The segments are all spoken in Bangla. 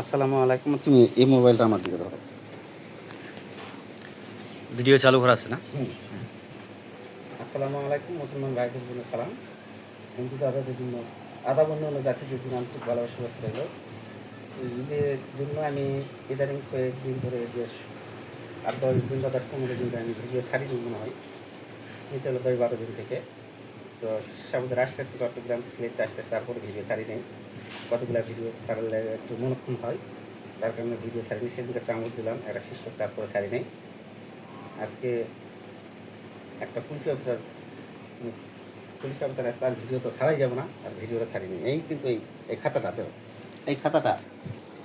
আসসালামু আলাইকুম। তুমি এই মোবাইলটা আমার দিকে ধরো। ভিডিও চালু করা আছে না? আসসালামু আলাইকুম মুসলমান ভাইদের জন্য সালাম। হিন্দু দাদাদের জন্য আদা বন্ধু অন্য জাতিদের জন্য আন্তরিক ভালোবাসা শুভেচ্ছা রইল ঈদের জন্য আমি ইদানিং কয়েকদিন ধরে বেশ আট দশ দিন বা দশ পনেরো দিন ধরে আমি ভিডিও ছাড়িনি মনে হয়। নিচে দশ বারো দিন থেকে। তো সামুদ্রে আসতে আসতে চট্টগ্রাম প্লেটটা আসতে আসতে তারপরে ভিডিও ছাড়ি নেই কতগুলো ভিডিও ছাড়লে একটু মনোক্ষণ হয় তার কারণে ভিডিও ছাড়িনি। সেদিকে চামচ দিলাম একটা শীর্ষক তারপরে ছাড়ি নেই আজকে একটা পুলিশ অফিসার পুলিশ অফিসার আসছে আর ভিডিও তো ছাড়াই যাব না আর ভিডিওটা ছাড়িনি। এই কিন্তু এই এই খাতাটাতেও এই খাতাটা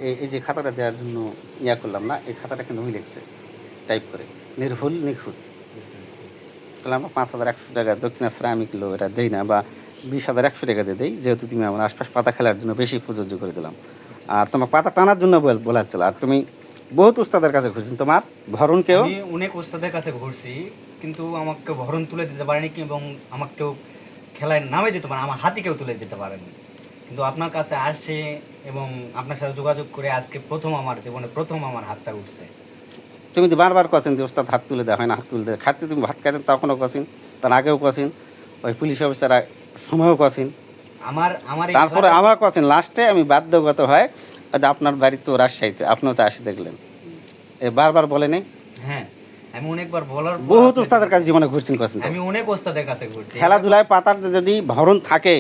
এই এই যে খাতাটা দেওয়ার জন্য ইয়া করলাম না এই খাতাটা কিন্তু ওই লিখছে। টাইপ করে নির্ভুল নিখুঁত। বুঝতে পেরেছি। তাহলে আমরা পাঁচ হাজার একশো টাকা দক্ষিণা ছাড়া আমি কিলো এটা দেই না বা বিশ হাজার একশো টাকা দিয়ে দেই যেহেতু তুমি আমার আশপাশ পাতা খেলার জন্য বেশি প্রযোজ্য করে দিলাম। আর তোমার পাতা টানার জন্য বল- বলা হচ্ছিল আর তুমি বহুত উস্তাদের কাছে খুঁজছেন তোমার ভরণকেও? আমি অনেক উস্তাদের কাছে ঘুরছি কিন্তু আমাকে ভরণ তুলে দিতে পারেনি কি এবং আমাকে কেউ খেলায় নামে দিতে পারে আমার হাতে কেউ তুলে দিতে পারেনি। কিন্তু আপনার কাছে আসে এবং আপনার সাথে যোগাযোগ করে আজকে প্রথম আমার জীবনে প্রথম আমার হাতটা উঠছে। তুমি তো বারবার কছেন যে ওস্তাদ হাত তুলে দেওয়া হয় না হাত তুলে দেয়? খাতে তুমি ভাত খাইতেন তখনও কছেন তার আগেও কছেন ওই পুলিশ অফিসার সময়ও কছেন আমার আমার তারপরে আমার কছেন লাস্টে আমি বাধ্যগত হয় আপনার বাড়ি তো রাজশাহীতে আপনিও তো আসে দেখলেন। এ বারবার বলেনি হ্যাঁ আমি অনেকবার বলার বহুত ওস্তাদের কাছে জীবনে ঘুরছেন কছেন আমি অনেক ওস্তাদের কাছে ঘুরছি। খেলাধুলায় পাতার যদি ভরণ থাকে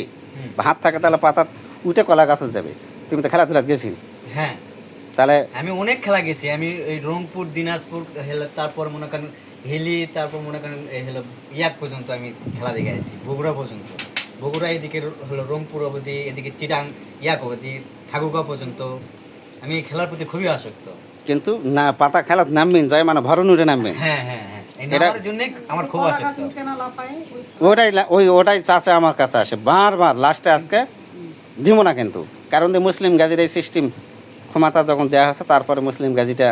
ভাত থাকে তাহলে পাতা উঠে কলা গাছে যাবে। তুমি তো খেলাধুলা গেছিল। হ্যাঁ। তাহলে আমি অনেক খেলা গেছি। আমি এই রংপুর দিনাজপুর তারপর মনে করেন হেলি তারপর মনে করেন ইয়াক পর্যন্ত আমি খেলা দেখে আছি বগুড়া পর্যন্ত। বগুড়া এদিকে হলো রংপুর অবধি এদিকে চিটাং ইয়াক অবধি ঠাকুরগাঁও পর্যন্ত। আমি এই খেলার প্রতি খুবই আসক্ত। কিন্তু না পাতা খেলা নামবেন জয় মানে ভরণ উঠে নামবেন। হ্যাঁ হ্যাঁ হ্যাঁ। আমার খুব ওটাই ওই ওটাই চাষে আমার কাছে আসে। বারবার লাস্টে আজকে দিব না কিন্তু। কারণ যে মুসলিম গাজির এই সিস্টেম ক্ষমতা যখন দেওয়া হচ্ছে তারপরে মুসলিম গাজিটা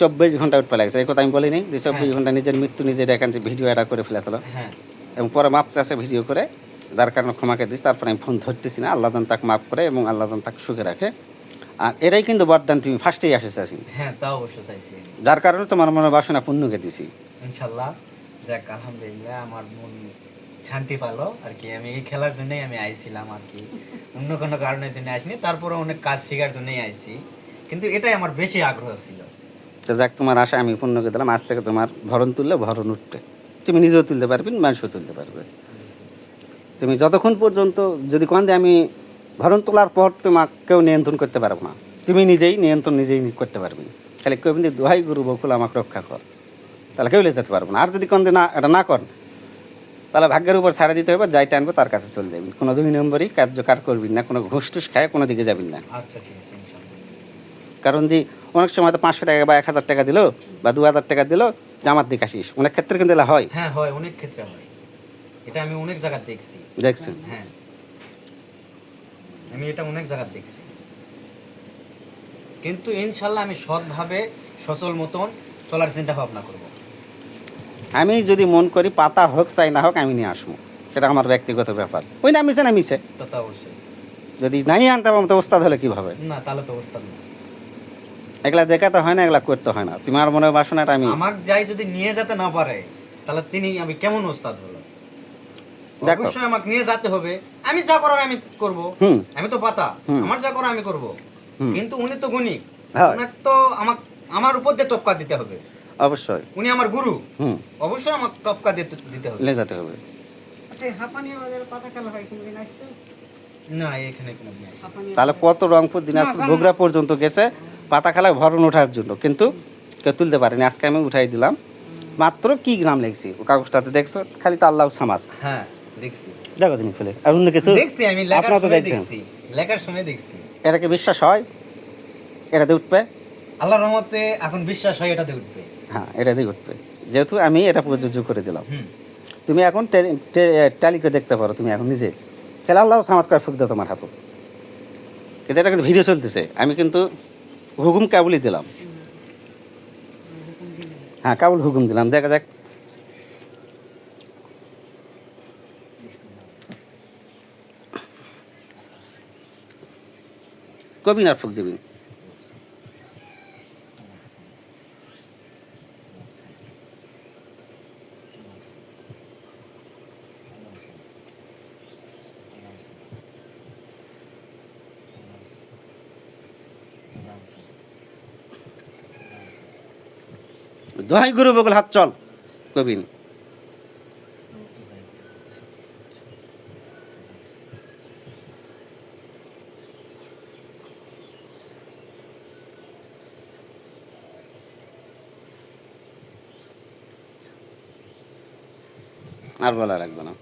চব্বিশ ঘণ্টা উঠতে লাগছে। এই কথা আমি বলিনি যে চব্বিশ ঘণ্টা নিজের মৃত্যু নিজের এখান থেকে ভিডিও এটা করে ফেলেছিল। হ্যাঁ। এবং পরে মাপ চাষে ভিডিও করে। যার কারণে ক্ষমাকে দিস তারপরে আমি ফোন ধরতেছি না। আল্লাহ তাকে মাফ করে এবং আল্লাহ তাকে সুখে রাখে। আর এরাই কিন্তু বরদান তুমি ফার্স্টেই আসি হ্যাঁ তাও অবশ্য চাইছি যার কারণে তোমার মনে বাসনা পূর্ণকে দিছি ইনশাল্লাহ যাক আলহামদুলিল্লাহ আমার মন শান্তি পালো আর কি। আমি এই খেলার জন্যই আমি আইছিলাম আর কি। অন্য কোনো কারণের জন্য আসিনি তারপরে অনেক কাজ শেখার জন্যই আইছি। কিন্তু এটাই আমার বেশি আগ্রহ ছিল। তো যাক তোমার আশা আমি পূর্ণকে দিলাম। আজ থেকে তোমার ভরণ তুললে ভরণ উঠবে। তুমি নিজেও তুলতে পারবে মানুষও তুলতে পারবে। তুমি যতক্ষণ পর্যন্ত যদি কোন আমি ভরণ তোলার পর তোমাকে কেউ নিয়ন্ত্রণ করতে পারব না তুমি নিজেই নিয়ন্ত্রণ নিজেই করতে পারবে খালি কেউ কিন্তু দোহাই গুরু বকুল আমাকে রক্ষা কর। তাহলে কেউ যেতে পারব না। আর যদি কোন না এটা না কর তাহলে ভাগ্যের উপর ছাড়া দিতে হবে যাই টানবো তার কাছে চলে যাবেন কোনো দুই নম্বরই কার্যকার করবেন না কোনো ঘুষ টুস খায় কোনো দিকে যাবেন না। আচ্ছা ঠিক আছে কারণ যে অনেক সময় তো পাঁচশো টাকা বা এক হাজার টাকা দিলো বা দু হাজার টাকা দিলো আমার দিকে আসিস। অনেক ক্ষেত্রে কিন্তু হয়। হ্যাঁ হয় অনেক ক্ষেত্রে হয়। এটা আমি অনেক জায়গা দেখছি। দেখছেন? হ্যাঁ। আমি এটা অনেক জায়গা দেখছি। কিন্তু ইনশাল্লাহ আমি সৎভাবে সচল মতন চলার চিন্তা ভাবনা করব। আমি যদি মন করি পাতা হোক চাই না হোক আমি নিয়ে আসব। সেটা আমার ব্যক্তিগত ব্যাপার। ওই না মিশে না মিশে তা অবশ্যই। যদি নাই আনতে পারব তো ওস্তাদ হলে কীভাবে? না তাহলে তো অবস্থা না। এগুলা দেখাতে হয় না এগুলা করতে হয় না। তোমার মনে বাসনাটা আমি আমাকে যাই যদি নিয়ে যেতে না পারে তাহলে তিনি আমি কেমন ওস্তাদ হলো। অবশ্যই আমাকে নিয়ে যেতে হবে। আমি যা করার আমি করব। আমি তো পাতা। আমার যা করার আমি করব। কিন্তু উনি তো গুণিক। হ্যাঁ। ওনার তো আমাক আমার উপর দিয়ে টপকা দিতে হবে। অবশ্যই। উনি আমার গুরু। অবশ্যই আমাকে টপকা দিতে দিতে হবে। লে যেতে হবে। আচ্ছা তাহলে কত রংপুর দিনাজপুর ঘোগরা পর্যন্ত গেছে। পাতা খেলা ভরণ ওঠার জন্য। কিন্তু কেউ তুলতে পারেনি। আজকে আমি উঠাই দিলাম। মাত্র কি গ্রাম লেগছি ও কাগজটাতে দেখছ? খালি তো আল্লাহ সামাদ। হ্যাঁ। দেখছি। দেখো তিনি খুলে। আর অন্য কিছু? দেখছি আমি লেখার সময় দেখছি। লেখার সময় দেখছি। এটাকে বিশ্বাস হয়? এটাতে উঠবে? আল্লাহর রহমতে এখন বিশ্বাস হয় এটাতে উঠবে। হ্যাঁ এটাতেই উঠবে। যেহেতু আমি এটা প্রযোজ্য করে দিলাম। তুমি এখন ট্যালিকে দেখতে পারো তুমি এখন নিজে। তাহলে আল্লাহ সামাদ করে ফুক দাও তোমার হাতে। কিন্তু এটা কিন্তু ভিডিও চলতেছে। আমি কিন্তু হুকুম কাবুলি দিলাম। হ্যাঁ কাবুল হুকুম দিলাম। দেখা যাক কবি নাটক দেবেন? দোহাই গুরু বগল হাত চল কবিন আর বলা লাগবে না।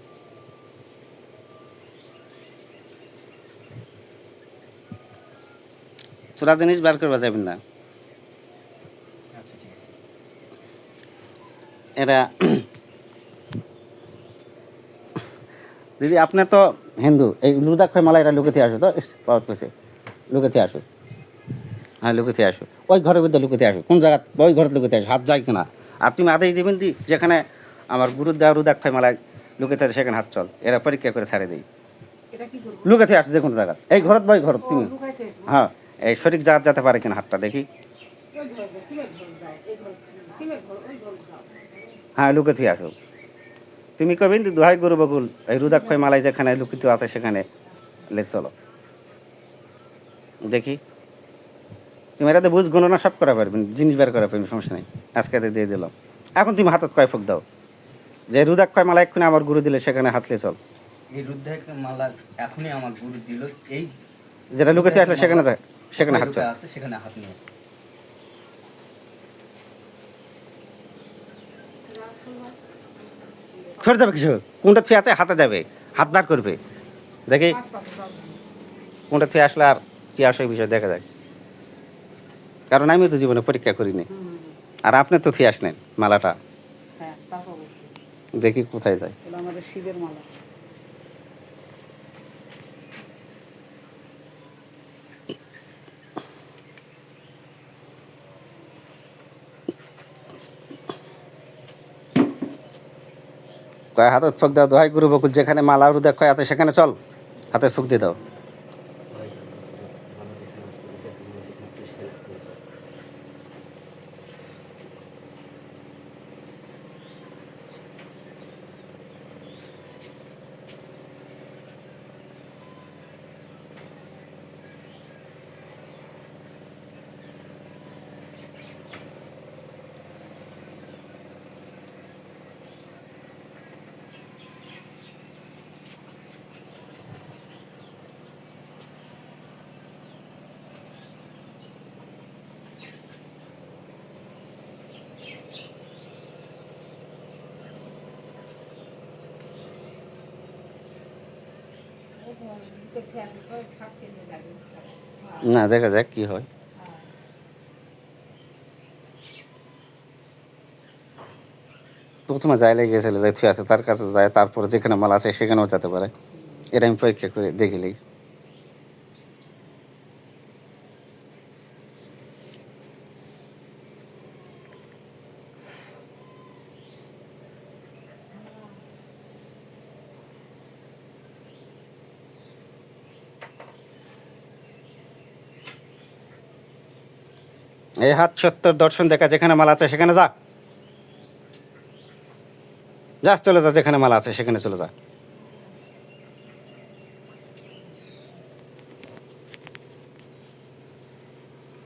চোরা জিনিস বার করবা যাবেন না। এটা দিদি আপনার তো হিন্দু এই লুদাক খয় মালা এটা লুকেতে আসো তো? ইস, পাওয়ার পেছে লুকেতে আসো। হ্যাঁ লুকেতে আসো। ওই ঘরের মধ্যে লুকেতে আসো। কোন জায়গা ওই ঘরে লুকেতে আসো। হাত যায় কিনা। আর তুমি আদেশ দিবেন দি যেখানে আমার গুরুর দেওয়া রুদাক খয় মালায় লুকেতে আছে সেখানে হাত চল। এরা পরীক্ষা করে ছাড়ে দিই। এটা কি করব আসো যে কোনো জায়গা। এই ঘরত বা ওই ঘরত তুমি। হ্যাঁ এই সঠিক জাত যেতে পারে কিনা হাতটা দেখি। হ্যাঁ লুকেতে আসো। তুমি কবেন দোহাই গরু বকুল এই রুদাক্ষয় মালাই যেখানে লুকিত আছে সেখানে লে চলো। দেখি। তুমি এটাতে বুঝ গণনা সব করা পারবেন জিনিস বের করা পারবেন সমস্যা নেই। আজকে দিয়ে দিলাম। এখন তুমি হাতত কয় ফুক দাও। যে রুদাক্ষয় মালা এক্ষুনি আমার গুরু দিলে সেখানে হাতলে চল। এই রুদ্রাক মালা এখনই আমার গুরু দিল এই যেটা লুকেতে আসলে সেখানে সেখানে হাত চল। লুকা আছে সেখানে হাত নিয়ে আসে সরে যাবে কিছু কোনটা থুয়ে আছে? হাতে যাবে হাত বার করবে। দেখি। কোনটা থুয়ে আসলে আর কি আসে বিষয় দেখা যায় কারণ আমিও তো জীবনে পরীক্ষা করিনি। আর আপনি তো থুয়ে আসলেন মালাটা হ্যাঁ, তা তো অবশ্যই। দেখি কোথায় যায়। আমাদের শিবের মালা। কয় হাতত ফুক দাও দোহাই গুরু বকুল যেখানে মালা রুদা কয় আছে সেখানে চল। হাতে ফুক দিয়ে দাও। না, দেখা যাক কি হয়। প্রথমে যাই লেগেছিল যে থুয়ে আছে, তার কাছে যায়, তারপরে যেখানে মাল আছে সেখানেও যেতে পারে। এটা আমি পরীক্ষা করে দেখিলেই। এই হাত সত্তর দর্শন দেখা যেখানে মাল আছে, সেখানে যা। যা চলে যা, যেখানে মাল আছে, সেখানে চলে যা।